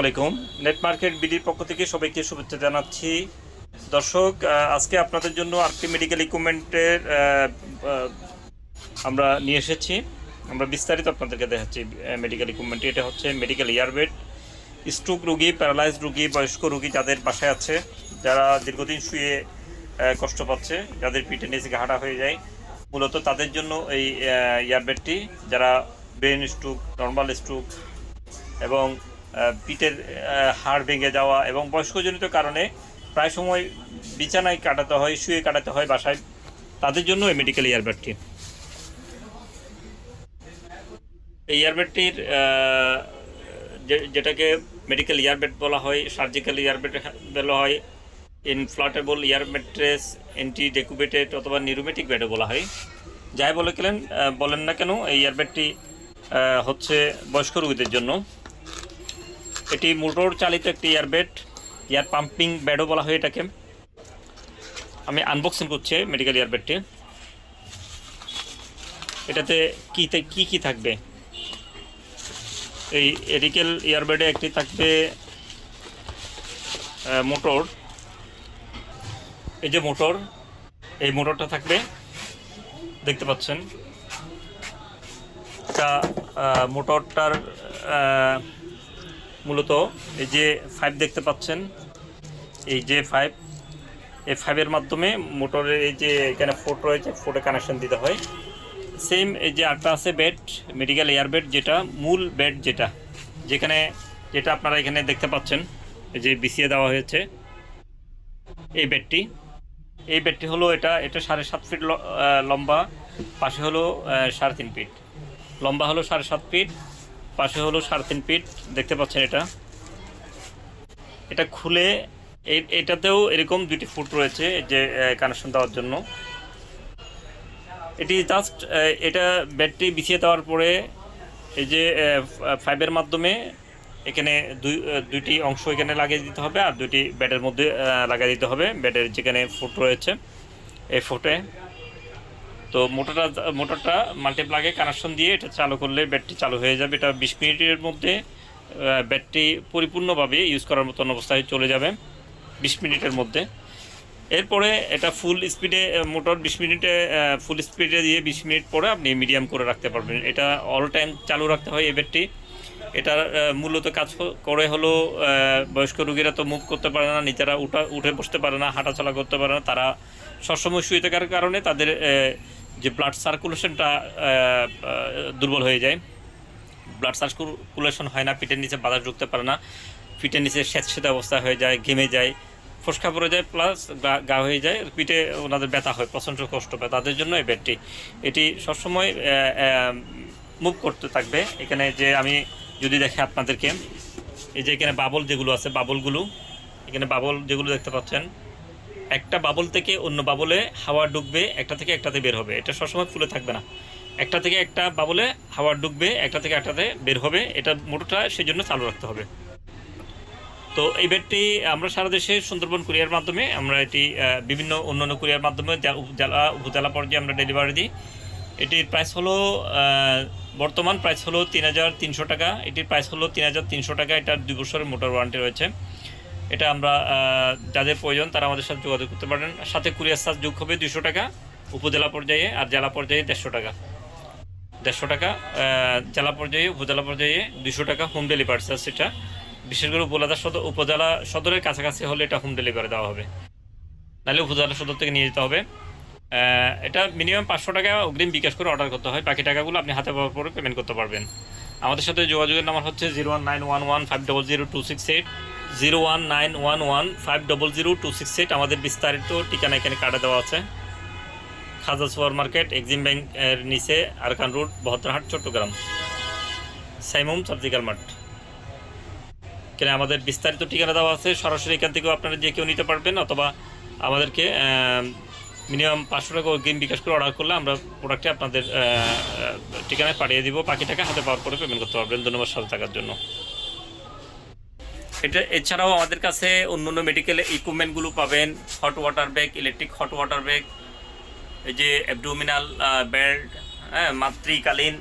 আলাইকুম। Net market বিডির পক্ষ থেকে সবাইকে শুভেচ্ছা জানাচ্ছি। দর্শক আজকে আপনাদের জন্য আরটি মেডিকেল ইকুইপমেন্টের আমরা নিয়ে এসেছি। আমরা বিস্তারিত আপনাদেরকে দেখাচ্ছি মেডিকেল ইকুইপমেন্ট এটা হচ্ছে মেডিকেল ইয়ারবেড স্ট্রোক রুগী প্যারালাইজ রুগী, বয়স্ক রুগী যাদের বাসায় আছে, যারা দীর্ঘদিন শুয়ে কষ্ট পাচ্ছে, যাদের পিঠে নিচে ঘাটা হয়ে যায়, মূলত তাদের জন্য এই ইয়ারবেডটি যারা ব্রেন স্ট্রোক নর্মাল স্ট্রোক এবং পিঠের হাড় ভেঙে যাওয়া এবং বয়স্কজনিত কারণে প্রায় সময় বিছানায় কাটাতে হয়, শুয়ে কাটাতে হয় বাসায়। তাদের জন্য এই মেডিকেল ইয়ারব্যাডটি এই ইয়ারব্যাডটির যেটাকে মেডিকেল ইয়ারবেড বলা হয় সার্জিক্যাল ইয়ারবেড বলা হয় ইনফ্লাটেবল ইয়ার ম্যাট্রেস অ্যান্টি ডেকুবেটেড অথবা নিউরোমেটিক বেডও বলা হয়। যাই বলে গেলেন বলেন না কেন, এই ইয়ারবেডটি হচ্ছে বয়স্ক রোগীদের জন্য। এটি মোটর চালিত একটি ইয়ারবেড এয়ার পাম্পিং বেডও বলা হয় এটাকে। আমি আনবক্সিং করছি মেডিকেল ইয়ারবেডটি এটাতে কী কী কী থাকবে? এই এডিকেল ইয়ারবেডে একটি থাকবে মোটর। এই যে মোটর, এই মোটরটা থাকবে, দেখতে পাচ্ছেন। এটা মোটরটার মূলত এই যে ফাইভ দেখতে পাচ্ছেন, এই যে ফাইভ এই ফাইভের মাধ্যমে মোটরের এই যে এখানে ফোট রয়েছে ফোটে কানেকশন দিতে হয়। সেম এই যে আরটা আছে বেড মেডিকেল এয়ার বেড যেটা, মূল বেড যেটা, যেখানে যেটা আপনারা এখানে দেখতে পাচ্ছেন, এই যে বিছিয়ে দেওয়া হয়েছে। এই বেডটি এই বেডটি হলো এটা এটা সাড়ে সাত ফিট লম্বা, পাশে হলো সাড়ে তিন ফিট লম্বা হলো সাড়ে সাত ফিট পাশে হলো সাড়ে তিন ফিট, দেখতে পাচ্ছেন এটা। এটা খুলে এটাতেও এরকম দুটি ফুট রয়েছে যে কানেকশন দেওয়ার জন্য। এটি জাস্ট এটা ব্যাটটি বিছিয়ে দেওয়ার পরে এই যে ফাইবের মাধ্যমে এখানে দুই দুইটি অংশ এখানে লাগিয়ে দিতে হবে আর দুইটি ব্যাটের মধ্যে লাগিয়ে দিতে হবে। ব্যাটের যেখানে ফুট রয়েছে, এই ফুটে। তো মোটরটা মোটরটা মাল্টিপ্লাগে কানেকশন দিয়ে এটা চালু করলে ব্যাটটি চালু হয়ে যাবে। এটা বিশ মিনিটের মধ্যে ব্যাটারি পরিপূর্ণভাবে ইউজ করার মতন অবস্থায় চলে যাবে, বিশ মিনিটের মধ্যে। এরপরে এটা ফুল স্পিডে মোটর বিশ মিনিটে ফুল স্পিডে দিয়ে বিশ মিনিট পরে আপনি মিডিয়াম করে রাখতে পারবেন। এটা অল টাইম চালু রাখতে হয় এই ব্যাটটি এটা মূলত কাজ করে হলো বয়স্ক রোগীরা তো মুভ করতে পারে না, নিজেরা উঠা, উঠে বসতে পারে না, হাঁটাচলা করতে পারে না, তারা সবসময় শুয়ে থাকার কারণে তাদের যে ব্লাড সার্কুলেশনটা দুর্বল হয়ে যায়। ব্লাড সার্কুলেশন হয় না, পিঠের নিচে বাতাস ঢুকতে পারে না, পিঠের নিচে স্যাঁতস্যাঁতে অবস্থা হয়ে যায়, ঘেমে যায়, ফসকা পড়ে যায় প্লাস গা হয়ে যায়, পিঠে ওনাদের ব্যথা হয়, প্রচণ্ড কষ্ট পায় তাদের জন্য এই ব্যাটটি এটি সবসময় মুভ করতে থাকবে। এখানে যে আমি যদি দেখে আপনাদেরকে, এই যে এখানে বাবল যেগুলো আছে, বাবলগুলো, এখানে বাবল যেগুলো দেখতে পাচ্ছেন, একটা বাবল থেকে অন্য বাবলে হাওয়া ঢুকবে একটা থেকে একটাতে বের হবে। এটা সবসময় ফুলে থাকবে না। একটা থেকে একটা বাবলে হাওয়া ঢুকবে একটা থেকে একটাতে বের হবে। এটা মোটরটা সেই জন্য চালু রাখতে হবে। তো এই বেডটি আমরা সারা দেশে সুন্দরবন কুরিয়ার মাধ্যমে আমরা এটি বিভিন্ন অন্যান্য কুরিয়ার মাধ্যমে জেলা উপজেলা পর্যায়ে আমরা ডেলিভারি দিই। এটির প্রাইস হলো বর্তমান প্রাইস হলো তিন হাজার তিনশো টাকা। এটির প্রাইস হলো তিন হাজার তিনশো টাকা। এটার দুই বছরের মোটর ওয়ারেন্টি রয়েছে। এটা আমরা যাদের প্রয়োজন তারা আমাদের সাথে যোগাযোগ করতে পারেন। সাথে কুরিয়ার চার্জ যোগ হবে দুশো টাকা, উপজেলা পর্যায়ে আর জেলা পর্যায়ে দেড়শো টাকা। দেড়শো টাকা জেলা পর্যায়ে, উপজেলা পর্যায়ে দুশো টাকা হোম ডেলিভারি চার্জ সেটা বিশেষ করে উপজেলা সদর উপজেলা সদরের কাছাকাছি হলে এটা হোম ডেলিভারি দেওয়া হবে। নাহলে উপজেলা সদর থেকে নিয়ে যেতে হবে। এটা মিনিমাম পাঁচশো টাকা অগ্রিম বিকাশ করে অর্ডার করতে হয়। বাকি টাকাগুলো আপনি হাতে পাওয়ার পরে পেমেন্ট করতে পারবেন। আমাদের সাথে যোগাযোগের নাম্বার হচ্ছে zero one nine one one five double zero two six eight zero one nine one one five double zero two six eight আমাদের বিস্তারিত ঠিকানা এখানে কার্ডে দেওয়া আছে। Khaja super market, Exim bank এর নিচে Arakan road Bahaddarhat Chattogram. Saimum surgical mart এখানে আমাদের বিস্তারিত ঠিকানা দেওয়া আছে। সরাসরি এখান থেকেও আপনারা যে কেউ নিতে পারবেন অথবা আমাদেরকে মিনিমাম পাঁচশো টাকা অগ্রিম বিকাশ করে অর্ডার করলে আমরা প্রোডাক্টটি আপনাদের ঠিকানায় পাঠিয়ে দিব। বাকি টাকা হাতে পাওয়ার পরে পেমেন্ট করতে পারবেন। ধন্যবাদ সাথে থাকার জন্য। এটা এছাড়াও আমাদের কাছে অন্য অন্য মেডিকেল ইকুইপমেন্টগুলো পাবেন। Hot water bag electric hot water bag এই যে অ্যাবডোমিনাল বেল্ট হ্যাঁ মাতৃকালীন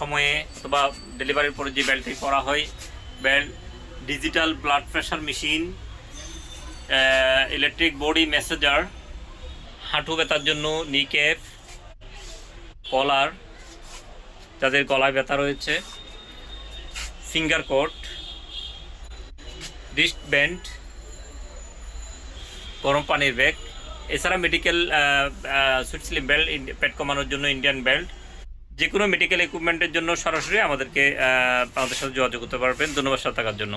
সময়ে অথবা ডেলিভারির পরে যে বেল্টটি করা হয় belt digital blood pressure machine electric body massager হাঁটু ব্যথার জন্য নিকেপ কলার, যাদের গলায় ব্যথা রয়েছে, ফিঙ্গার কোট রিস্ট ব্যান্ড গরম পানির ব্যাগ, এছাড়া মেডিকেল সুইটসলিম বেল্ট পেট কমানোর জন্য ইন্ডিয়ান বেল্ট। যে কোনো মেডিকেল ইকুইপমেন্টের জন্য সরাসরি আমাদেরকে আমাদের সাথে যোগাযোগ করতে পারবেন। ধন্যবাদ সাথে থাকার জন্য।